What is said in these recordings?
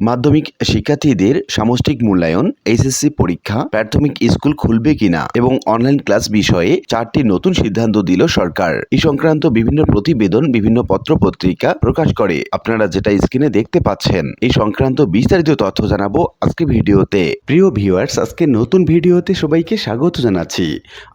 মাধ্যমিক শিক্ষার্থীদের সামষ্টিক মূল্যায়ন, এসএসসি পরীক্ষা, প্রাথমিক স্কুল খুলবে কিনা এবং অনলাইন ক্লাস বিষয়ে চারটি নতুন সিদ্ধান্ত দিল সরকার। এই সংক্রান্ত বিভিন্ন প্রতিবেদন, বিভিন্ন পত্রপত্রিকা প্রকাশ করে। আপনারা যেটা স্ক্রিনে দেখতে পাচ্ছেন, এই সংক্রান্ত বিস্তারিত তথ্য জানাব আজকে ভিডিওতে। প্রিয় ভিউয়ার্স, আজকে নতুন ভিডিওতে সবাইকে স্বাগত জানাচ্ছি।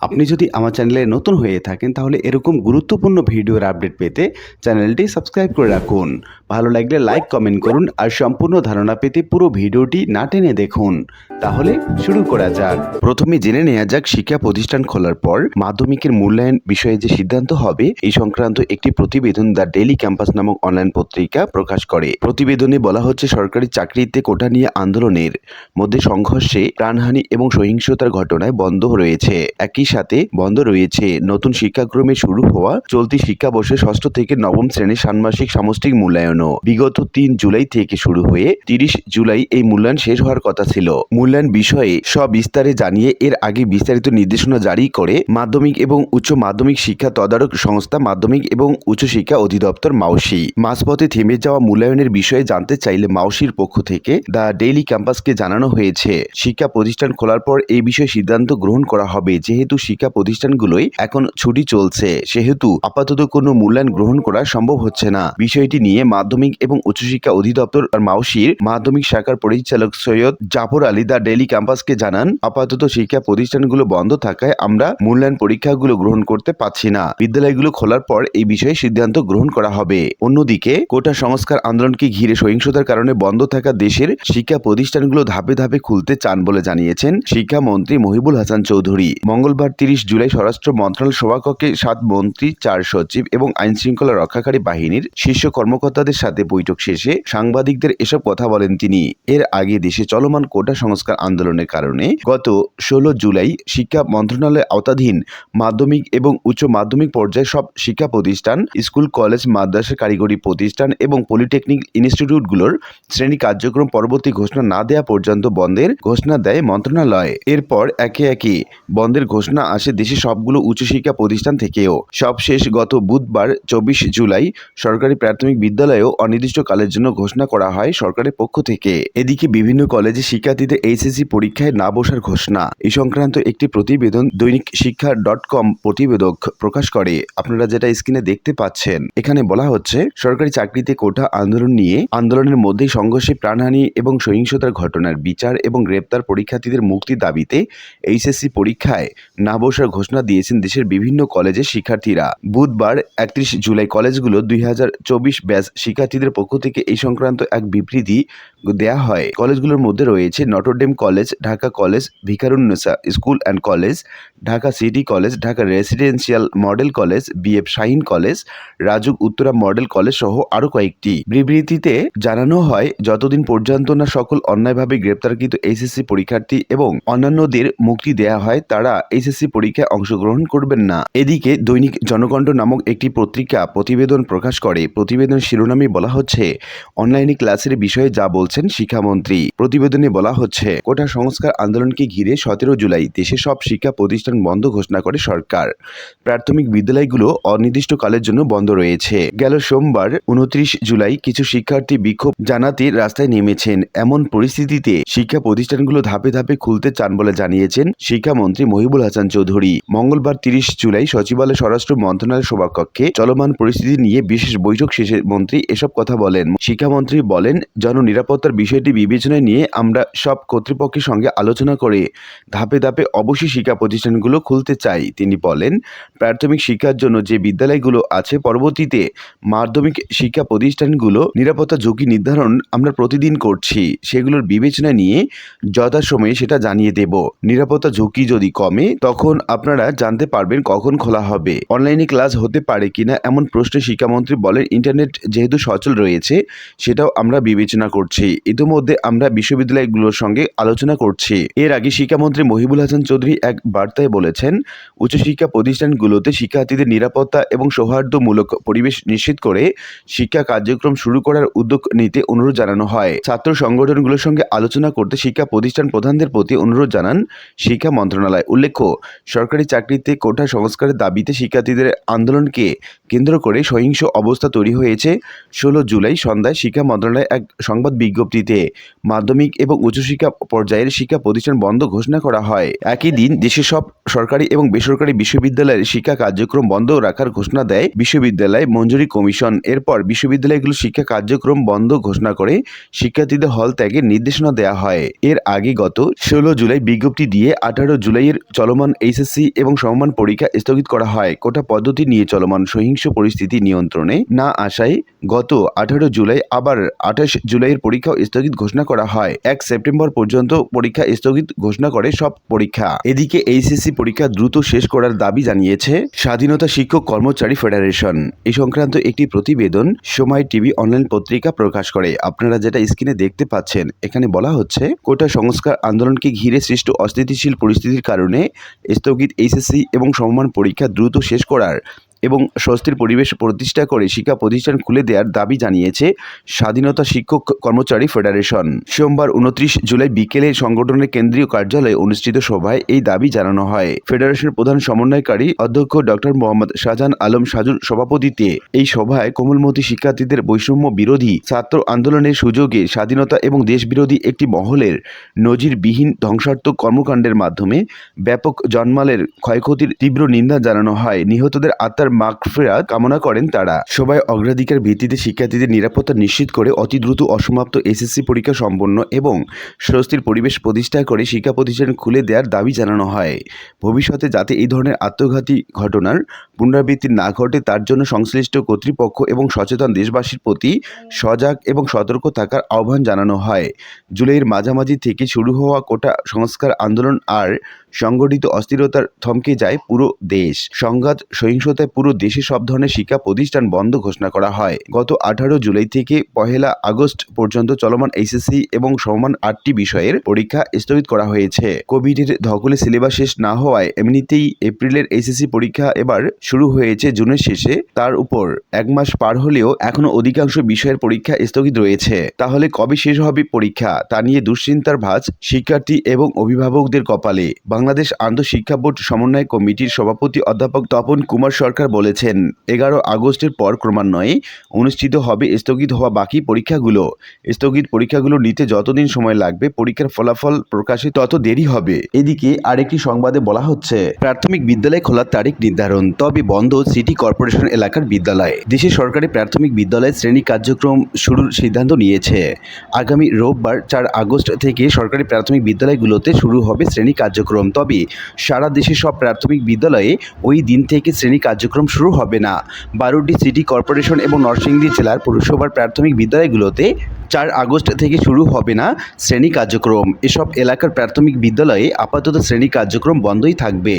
আপনি যদি আমার চ্যানেলে নতুন হয়ে থাকেন, তাহলে এরকম গুরুত্বপূর্ণ ভিডিওর আপডেট পেতে চ্যানেলটি সাবস্ক্রাইব করে রাখুন। ভালো লাগলে লাইক কমেন্ট করুন আর সম্পূর্ণ ধারণা পেতে পুরো ভিডিওটি না টেনে দেখুন। তাহলে শুরু করা যাক। প্রথমে জেনে নেওয়া যাক শিক্ষা প্রতিষ্ঠান খোলার পর মাধ্যমিকের মূল্যায়ন বিষয়ে যে সিদ্ধান্ত হবে এই সংক্রান্ত একটি প্রতিবেদন দ্য ডেইলি ক্যাম্পাস নামক অনলাইন পত্রিকা প্রকাশ করে। প্রতিবেদনে বলা হচ্ছে, সরকারি চাকরিতে কোটা নিয়ে আন্দোলনের মধ্যে সংঘর্ষে প্রাণহানি এবং সহিংসতার ঘটনায় বন্ধ রয়েছে। একই সাথে বন্ধ রয়েছে, নতুন শিক্ষাক্রমে শুরু হওয়া চলতি শিক্ষাবর্ষে ষষ্ঠ থেকে নবম শ্রেণির ষান্মাসিক সামষ্টিক মূল্যায়নও বিগত তিন জুলাই থেকে শুরু হয়ে তিরিশ জুলাই এই মূল্যায়ন শেষ হওয়ার কথা ছিল। মূল্যায়ন বিষয়ে সবিস্তারে জানিয়ে এর আগে বিস্তারিত নির্দেশনা জারি করে মাধ্যমিক এবং উচ্চ মাধ্যমিক শিক্ষা তদারক সংস্থা মাধ্যমিক এবং উচ্চশিক্ষা অধিদপ্তর মাউসি। মাঝপথে থেমে যাওয়া মূল্যায়নের বিষয়ে জানতে চাইলে মাউসির পক্ষ থেকে দ্য ডেইলি ক্যাম্পাসকে জানানো হয়েছে। শিক্ষা প্রতিষ্ঠান খোলার পর এই বিষয়ে সিদ্ধান্ত গ্রহণ করা হবে। যেহেতু শিক্ষা প্রতিষ্ঠানগুলোই এখন ছুটি চলছে, সেহেতু আপাতত কোনো মূল্যায়ন গ্রহণ করা সম্ভব হচ্ছে না। বিষয়টি নিয়ে মাধ্যমিক এবং উচ্চশিক্ষা অধিদপ্তর আর মাউসির মাধ্যমিক শাখার পরিচালক সৈয়দ জাফর আলী দা ডেইলি ক্যাম্পাসকে জানান, আপাতত শিক্ষা প্রতিষ্ঠানগুলো বন্ধ থাকায় আমরা মূল্যায়ন পরীক্ষাগুলো গ্রহণ করতে পারছি না। বিদ্যালয়গুলো খোলার পর এই বিষয়ে সিদ্ধান্ত গ্রহণ করা হবে। অন্যদিকে, কোটা সংস্কার আন্দোলনকে ঘিরে সহিংসতার কারণে বন্ধ থাকা দেশের শিক্ষা প্রতিষ্ঠানগুলো ধাপে ধাপে খুলতে চান বলে জানিয়েছেন শিক্ষামন্ত্রী মহিবুল হাসান চৌধুরী। মঙ্গলবার তিরিশ জুলাই স্বরাষ্ট্র মন্ত্রণালয় সভাকক্ষে সাত মন্ত্রী, চার সচিব এবং আইন শৃঙ্খলা রক্ষাকারী বাহিনীর শীর্ষ কর্মকর্তাদের সাথে বৈঠক শেষে সাংবাদিকদের এসব কথা বলেন তিনি। এর আগে দেশে চলমান কোটা সংস্কার আন্দোলনের কারণে গত ষোলো জুলাই শিক্ষা মন্ত্রণালয়ের আওতাধীন মাধ্যমিক এবং উচ্চ মাধ্যমিক পর্যায়ে সব শিক্ষা প্রতিষ্ঠান, স্কুল, কলেজ, মাদ্রাসা, কারিগরি প্রতিষ্ঠান এবং পলিটেকনিক ইনস্টিটিউটগুলোর শ্রেণি কার্যক্রম পরবর্তী ঘোষণা না দেওয়া পর্যন্ত বন্ধের ঘোষণা দেয় মন্ত্রণালয়। এরপর একে একে বন্ধের ঘোষণা আসে দেশে সবগুলো উচ্চশিক্ষা প্রতিষ্ঠান থেকেও। সবশেষ গত বুধবার, চব্বিশ জুলাই সরকারি প্রাথমিক বিদ্যালয়েও অনির্দিষ্টকালের জন্য ঘোষণা করা হয় সরকারের পক্ষ থেকে। এদিকে বিভিন্ন কলেজে শিক্ষার্থীদের এইচএসসি পরীক্ষায় না বসার ঘোষণা। এই সংক্রান্ত একটি প্রতিবেদন দৈনিক শিক্ষা ডট কম প্রতিবেদক প্রকাশ করে। আপনারা যেটা স্ক্রিনে দেখতে পাচ্ছেন, এখানে বলা হচ্ছে, সরকারি চাকরিতে কোটা আন্দোলন নিয়ে আন্দোলনের মধ্যেই সংঘর্ষে প্রাণহানি এবং সহিংসতার ঘটনার বিচার এবং গ্রেপ্তার পরীক্ষার্থীদের মুক্তি দাবিতে এইচএসসি পরীক্ষায় না বসার ঘোষণা দিয়েছেন দেশের বিভিন্ন কলেজের শিক্ষার্থীরা। বুধবার একত্রিশ জুলাই কলেজগুলো দুই হাজার চব্বিশ ব্যাচ শিক্ষার্থীদের পক্ষ থেকে এই সংক্রান্ত এক বিবৃতি দেয়া হয়। কলেজগুলোর মধ্যে রয়েছে Notre Dame college Dhaka college Viqarunnisa school and college, Dhaka city college, Dhaka residential model college, BF Shaheen college, Rajuk Uttara model college সহ আরও কয়েকটি। বিবৃতিতে জানানো হয়, যতদিন পর্যন্ত না সকল অন্যায়ভাবে গ্রেপ্তারকৃত এইচএসসি পরীক্ষার্থী এবং অন্যান্যদের মুক্তি দেয়া হয়, তারা এইচএসসি পরীক্ষায় অংশগ্রহণ করবেন না। এদিকে দৈনিক জনকণ্ঠ নামক একটি পত্রিকা প্রতিবেদন প্রকাশ করে। প্রতিবেদন শিরোনামে বলা হচ্ছে, অনলাইনে ক্লাসের বিষয়ে যা বলছেন শিক্ষামন্ত্রী। প্রতিবেদনে বলা হচ্ছে, কোটা সংস্কার আন্দোলনকে ঘিরে সতেরো জুলাই দেশে সব শিক্ষা প্রতিষ্ঠান বন্ধ ঘোষণা করে সরকার। প্রাথমিক বিদ্যালয়গুলো অনির্দিষ্টকালের জন্য বন্ধ রয়েছে। গেল সোমবার উনত্রিশ জুলাই কিছু শিক্ষার্থী বিক্ষোভ জানাতে রাস্তায় নেমেছেন। এমন পরিস্থিতিতে শিক্ষা প্রতিষ্ঠানগুলো ধাপে ধাপে খুলতে চান বলে জানিয়েছেন শিক্ষামন্ত্রী মহিবুল হাসান চৌধুরী। মঙ্গলবার তিরিশ জুলাই সচিবালয় স্বরাষ্ট্র মন্ত্রণালয় সভাকক্ষে চলমান পরিস্থিতি নিয়ে বিশেষ বৈঠক শেষে মন্ত্রী এসব কথা বলেন। শিক্ষামন্ত্রী বলেন, জননিরাপত্তার বিষয়টি বিবেচনায় নিয়ে আমরা সব কর্তৃপক্ষের সঙ্গে আলোচনা করে ধাপে ধাপে অবশ্যই শিক্ষা প্রতিষ্ঠানগুলো খুলতে চাই। তিনি বলেন, প্রাথমিক শিক্ষার জন্য যে বিদ্যালয়গুলো আছে, পরবর্তীতে মাধ্যমিক শিক্ষা প্রতিষ্ঠানগুলো নিরাপত্তা ঝুঁকি নির্ধারণ আমরা প্রতিদিন করছি। সেগুলোর বিবেচনা নিয়ে যথাসময়ে সেটা জানিয়ে দেব। নিরাপত্তা ঝুঁকি যদি কমে, তখন আপনারা জানতে পারবেন কখন খোলা হবে। অনলাইনে ক্লাস হতে পারে কিনা, এমন প্রশ্নে শিক্ষামন্ত্রী বলেন, ইন্টারনেট যেহেতু সচল রয়েছে, সেটাও আমরা বিবেচনা করছি। ইতিমধ্যে আমরা বিশ্ববিদ্যালয়গুলোর সঙ্গে আলোচনা করছি। এর আগে শিক্ষামন্ত্রী মহিবুল হাসান চৌধুরী এক বার্তায় বলেছেন, উচ্চশিক্ষা প্রতিষ্ঠানগুলোতে শিক্ষার্থীদের নিরাপত্তা এবং সৌহার্দ্যমূলক পরিবেশ নিশ্চিত করে শিক্ষা কার্যক্রম শুরু করার উদ্যোগ নিতে অনুরোধ জানানো হয়। ছাত্র সংগঠনগুলোর সঙ্গে আলোচনা করতে শিক্ষা প্রতিষ্ঠান প্রধানদের প্রতি অনুরোধ জানান শিক্ষা মন্ত্রণালয়। উল্লেখ্য, সরকারি চাকরিতে কোটা সংস্কারের দাবিতে শিক্ষার্থীদের আন্দোলনকে কেন্দ্র করে সহিংস অবস্থা তৈরি হয়েছে। ষোলো জুলাই সন্ধ্যায় শিক্ষা মন্ত্রণালয় এক সংবাদ বিজ্ঞপ্তিতে মাধ্যমিক এবং উচ্চশিক্ষা পর্যায়ের শিক্ষা প্রতিষ্ঠান বন্ধ ঘোষণা করা হয়। একই দিন দেশের সব সরকারি এবং বেসরকারি বিশ্ববিদ্যালয়ের শিক্ষা কার্যক্রম বন্ধ রাখার ঘোষণা দেয় বিশ্ববিদ্যালয় মঞ্জুরি কমিশন। এরপর বিশ্ববিদ্যালয়গুলো শিক্ষা কার্যক্রম বন্ধ ঘোষণা করে শিক্ষার্থীদের হল ত্যাগের নির্দেশনা দেওয়া হয়। এর আগে গত ষোলো জুলাই বিজ্ঞপ্তি দিয়ে আঠারো জুলাইয়ের চলমান এইচএসসি এবং সমমান পরীক্ষা স্থগিত করা হয়। কোটা পদ্ধতি নিয়ে চলমান সহিংস পরিস্থিতি নিয়ন্ত্রণে না আসায় গত আঠারো জুলাই আবার আঠাশ জুলাইয়ের পরীক্ষাও স্থগিত ঘোষণা করা হয়। এক সেপ্টেম্বর পর্যন্ত পরীক্ষা স্থগিত ঘোষণা করে সব পরীক্ষা। এদিকে এইচএসসি পরীক্ষা দ্রুত শেষ করার দাবি জানিয়েছে স্বাধীনতা শিক্ষক কর্মচারী ফেডারেশন। এই সংক্রান্ত একটি প্রতিবেদন সময় টিভি অনলাইন পত্রিকা প্রকাশ করে। আপনারা যেটা স্ক্রিনে দেখতে পাচ্ছেন, এখানে বলা হচ্ছে, কোটা সংস্কার আন্দোলনকে ঘিরে সৃষ্ট অস্থিতিশীল পরিস্থিতির কারণে স্থগিত এইচএসসি এবং সমমান পরীক্ষা দ্রুত শেষ করার এবং স্বস্তির পরিবেশ প্রতিষ্ঠা করে শিক্ষা প্রতিষ্ঠান খুলে দেওয়ার দাবি জানিয়েছে স্বাধীনতা শিক্ষক কর্মচারী ফেডারেশন। সোমবার উনত্রিশ জুলাই বিকেলে সংগঠনের কেন্দ্রীয় কার্যালয়ে অনুষ্ঠিত সভায় এই দাবি জানানো হয়। ফেডারেশনের প্রধান সমন্বয়কারী অধ্যক্ষ ডক্টর মোহাম্মদ শাহজাহান আলম সাজুর সভাপতিতে এই সভায় কোমলমতি শিক্ষার্থীদের বৈষম্য বিরোধী ছাত্র আন্দোলনের সুযোগে স্বাধীনতা এবং দেশবিরোধী একটি মহলের নজিরবিহীন ধ্বংসাত্মক কর্মকাণ্ডের মাধ্যমে ব্যাপক জন্মালের ক্ষয়ক্ষতির তীব্র নিন্দা জানানো হয়। নিহতদের আত্মার মাগফিরাত কামনা করেন তারা। সবাই অগ্রাধিকার ভিত্তিতে শিক্ষার্থীদের নিরাপত্তা নিশ্চিত করে অতি দ্রুত অসমাপ্ত এসএসসি পরীক্ষা সম্পন্ন এবং স্বস্তির পরিবেশ প্রতিষ্ঠা করে শিক্ষা প্রতিষ্ঠান খুলে দেওয়ার দাবি জানানো হয়। ভবিষ্যতে যাতে এই ধরনের আত্মঘাতী ঘটনার পুনরাবৃত্তি না ঘটে, তার জন্য সংশ্লিষ্ট কর্তৃপক্ষ এবং সচেতন দেশবাসীর প্রতি সজাগ এবং সতর্ক থাকার আহ্বান জানানো হয়। জুলাইয়ের মাঝামাঝি থেকে শুরু হওয়া কোটা সংস্কার আন্দোলন আর সংগঠিত অস্থিরতার থমকে যায় পুরো দেশ। সংঘাত সহিংসতায় পুরো দেশে সব ধরনের শিক্ষা প্রতিষ্ঠান বন্ধ ঘোষণা করা হয়। গত আঠারো জুলাই থেকে পহেলা আগস্ট পর্যন্ত চলমান এইচএসসি এবং সমান আটটি বিষয়ের পরীক্ষা স্থগিত করা হয়েছে। কোভিডের ধকলে সিলেবাস শেষ না হওয়ায় এমনিতেই এপ্রিলের এইচএসসি পরীক্ষা এবার শুরু হয়েছে জুনের শেষে। তার উপর এক মাস পার হলেও এখনও অধিকাংশ বিষয়ের পরীক্ষা স্থগিত রয়েছে। তাহলে কবে শেষ হবে পরীক্ষা? তা নিয়ে দুশ্চিন্তার ভাঁজ শিক্ষার্থী এবং অভিভাবকদের কপালে। বাংলাদেশ আন্তঃশিক্ষা বোর্ড সমন্বয় কমিটির সভাপতি অধ্যাপক তপন কুমার সরকার বলেছেন, এগারো আগস্টের পর ক্রমান্বয়ে অনুষ্ঠিত হবে স্থগিত হওয়া বাকি পরীক্ষাগুলো। স্থগিত পরীক্ষাগুলো নিতে যতদিন সময় লাগবে, পরীক্ষার ফলাফল প্রকাশে তত দেরি হবে। এদিকে আরেকটি সংবাদে বলা হচ্ছে, প্রাথমিক বিদ্যালয় খোলার তারিখ নির্ধারণ, তবে বন্ধ সিটি কর্পোরেশন এলাকার বিদ্যালয়। দেশের সরকারি প্রাথমিক বিদ্যালয় শ্রেণি কার্যক্রম শুরুর সিদ্ধান্ত নিয়েছে। আগামী রোববার চার আগস্ট থেকে সরকারি প্রাথমিক বিদ্যালয়গুলোতে শুরু হবে শ্রেণি কার্যক্রম, তবে সারা দেশের সব প্রাথমিক বিদ্যালয়ে ওই দিন থেকে শ্রেণি কার্যক্রম শুরু হবে না। বারোটি সিটি কর্পোরেশন এবং নরসিংদী জেলার পৌরসভার প্রাথমিক বিদ্যালয়গুলোতে চার আগস্ট থেকে শুরু হবে না শ্রেণি কার্যক্রম। এসব এলাকার প্রাথমিক বিদ্যালয়ে আপাতত শ্রেণি কার্যক্রম বন্ধই থাকবে।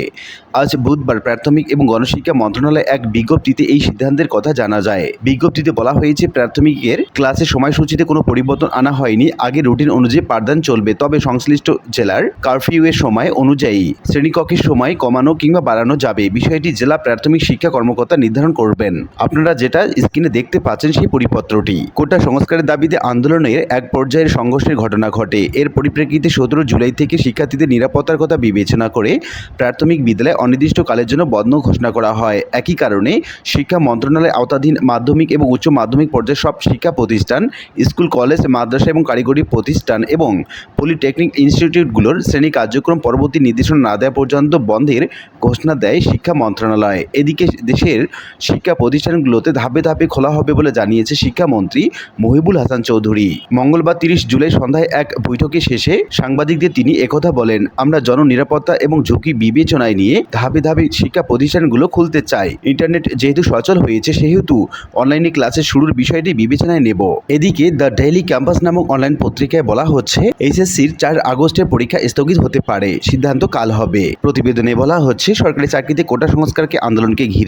আজ বুধবার প্রাথমিক এবং গণশিক্ষা মন্ত্রণালয় এক বিজ্ঞপ্তিতে এই সিদ্ধান্তের কথা জানা যায়। বিজ্ঞপ্তিতে বলা হয়েছে, প্রাথমিকের ক্লাসের সময়সূচিতে কোনো পরিবর্তন আনা হয়নি। আগে রুটিন অনুযায়ী পাঠদান চলবে, তবে সংশ্লিষ্ট জেলার কারফিউয়ের সময় অনুযায়ী শ্রেণীকক্ষের সময় কমানো কিংবা বাড়ানো যাবে। বিষয়টি জেলা প্রাথমিক শিক্ষা কর্মকর্তা নির্ধারণ করবেন। আপনারা যেটা স্ক্রিনে দেখতে পাচ্ছেন সেই পরিপত্রটি। কোটা সংস্কারের দাবিতে আন্দোলনের এক পর্যায়ের সংঘর্ষের ঘটনা ঘটে। এর পরিপ্রেক্ষিতে সতেরো জুলাই থেকে শিক্ষার্থীদের নিরাপত্তার কথা বিবেচনা করে প্রাথমিক বিদ্যালয় অনির্দিষ্টকালের জন্য বন্ধ ঘোষণা করা হয়। একই কারণে শিক্ষা মন্ত্রণালয়ের আওতাধীন মাধ্যমিক এবং উচ্চ মাধ্যমিক পর্যায়ের সব শিক্ষা প্রতিষ্ঠান, স্কুল, কলেজ, মাদ্রাসা এবং কারিগরি প্রতিষ্ঠান এবং পলিটেকনিক ইনস্টিটিউটগুলোর শ্রেণি কার্যক্রম পরবর্তী নির্দেশনা না দেওয়া পর্যন্ত বন্ধের ঘোষণা দেয় শিক্ষা মন্ত্রণালয়। এদিকে দেশের শিক্ষা প্রতিষ্ঠানগুলোতে ধাপে ধাপে খোলা হবে বলে জানিয়েছে শিক্ষামন্ত্রী মহিবুল হাসান চৌধুরী। মঙ্গলবার তিরিশ জুলাই সন্ধ্যায় এক বৈঠকে শেষে সাংবাদিকদের তিনি একথা বলেন, আমরা জননিরাপত্তা এবং ঝুঁকি বিবেচনায় নিয়ে ধাপে ধাপে শিক্ষা প্রতিষ্ঠানগুলো খুলতে চাই। ইন্টারনেট যেহেতু সচল হয়েছে, সেহেতু অনলাইনে ক্লাসের শুরুর বিষয়টি বিবেচনায় নেব। এদিকে দ্য ডেইলি ক্যাম্পাস নামক অনলাইন পত্রিকায় বলা হচ্ছে, এইচএসসির চার আগস্টের পরীক্ষা স্থগিত হতে পারে। সিদ্ধান্ত কাল হবে। প্রতিবেদনে বলা হচ্ছে, সরকারি চাকরিতে কোটা সংস্কারকে আন্দোলনকে ঘিরে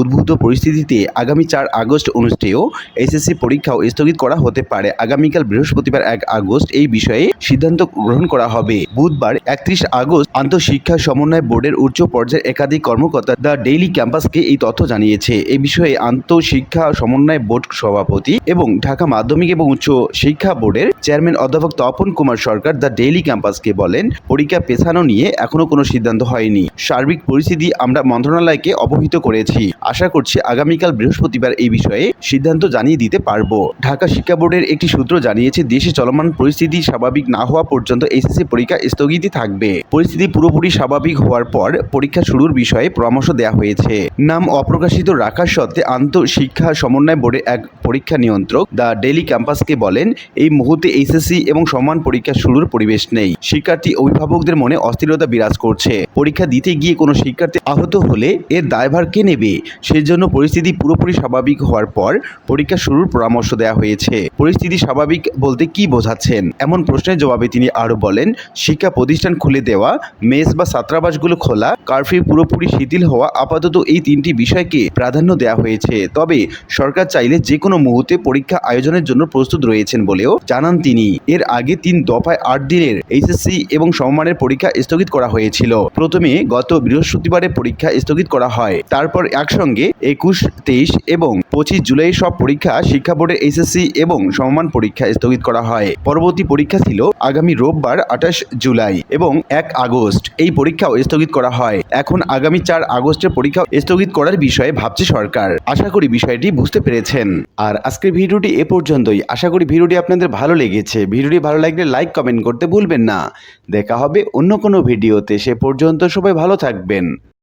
উদ্ভূত পরিস্থিতিতে আগামী চার আগস্ট অনুষ্ঠেয় এইচএসসি পরীক্ষাও স্থগিত করা হতে পারে। আগামীকাল বৃহস্পতিবার এক আগস্ট এই বিষয়ে সিদ্ধান্ত গ্রহণ করা হবে। বুধবার একত্রিশ আগস্ট আন্তঃশিক্ষা সমন্বয় বোর্ডের উচ্চ পর্যায়ের একাধিক কর্মকর্তা দ্য ডেইলি ক্যাম্পাসকে এই তথ্য জানিয়েছে। এই বিষয়ে আন্তঃশিক্ষা সমন্বয় বোর্ড সভাপতি এবং ঢাকা মাধ্যমিক এবং উচ্চ শিক্ষা বোর্ডের চেয়ারম্যান অধ্যাপক তপন কুমার সরকার দ্য ডেইলি ক্যাম্পাসকে বলেন, পরীক্ষা পেছানো নিয়ে এখনও কোনো সিদ্ধান্ত হয়নি। সার্বিক পরিস্থিতি আমরা মন্ত্রণালয়কে অবহিত করে করেছি। আশা করছি আগামীকাল বৃহস্পতিবার এই বিষয়ে সিদ্ধান্ত জানিয়ে দিতে পারব। ঢাকা শিক্ষা বোর্ডের একটি সূত্র জানিয়েছে, দেশে চলমান পরিস্থিতি স্বাভাবিক না হওয়া পর্যন্ত এসএসসি পরীক্ষা স্থগিতই থাকবে। পরিস্থিতি পুরোপুরি স্বাভাবিক হওয়ার পর পরীক্ষা শুরুর বিষয়ে পরামর্শ দেওয়া হয়েছে। নাম অপ্রকাশিত রাখার সত্ত্বে আন্তঃশিক্ষা সমন্বয় বোর্ডের এক পরীক্ষা নিয়ন্ত্রক দ্য ডেলি ক্যাম্পাসকে বলেন, এই মুহূর্তে এইচএসসি এবং সমান পরীক্ষা শুরুর পরিবেশ নেই। শিক্ষার্থী অভিভাবকদের মনে অস্থিরতা বিরাজ করছে। পরীক্ষা দিতে গিয়ে কোনো শিক্ষার্থী আহত হলে এর দায়ভার কে নেবে। সেজন্য পরিস্থিতি পুরোপুরি স্বাভাবিক হওয়ার পর পরীক্ষা শুরুর পরামর্শ দেওয়া হয়েছে। পরিস্থিতি স্বাভাবিক বলতে কি বোঝাচ্ছেন? এমন প্রশ্নের জবাবে তিনি আরও বলেন, শিক্ষা প্রতিষ্ঠান খুলে দেওয়া, মেস বা ছাত্রাবাসগুলো খোলা, কারফিউ পুরোপুরি শিথিল হওয়া আপাতত এই তিনটি বিষয়কে প্রাধান্য দেওয়া হয়েছে। তবে সরকার চাইলে যে কোনো মুহূর্তে পরীক্ষা আয়োজনের জন্য প্রস্তুত রয়েছেন বলেও জানান তিনি। এর আগে তিন দফায় আট দিনের এইচএসসি এবং সমমানের পরীক্ষা স্থগিত করা হয়েছিল। প্রথমে গত বৃহস্পতিবারে পরীক্ষা স্থগিত করা হয়। তারপর একসঙ্গে একুশ, তেইশ এবং পঁচিশ জুলাই সব পরীক্ষা শিক্ষা বোর্ডের এসএসসি এবং সমমান পরীক্ষা স্থগিত করা হয়। পরবর্তী পরীক্ষা ছিল আগামী রোববার, আঠাশ জুলাই এবং এক আগস্ট। এই পরীক্ষাও স্থগিত করা হয়। এখন আগামী চার আগস্টের পরীক্ষা স্থগিত করার বিষয়ে ভাবছে সরকার। আশা করি বিষয়টি বুঝতে পেরেছেন। আর আজকের ভিডিওটি এ পর্যন্তই। আশা করি ভিডিওটি আপনাদের ভালো লেগেছে। ভিডিওটি ভালো লাগলে লাইক, কমেন্ট করতে ভুলবেন না। দেখা হবে অন্য কোনো ভিডিওতে। সে পর্যন্ত সবাই ভালো থাকবেন।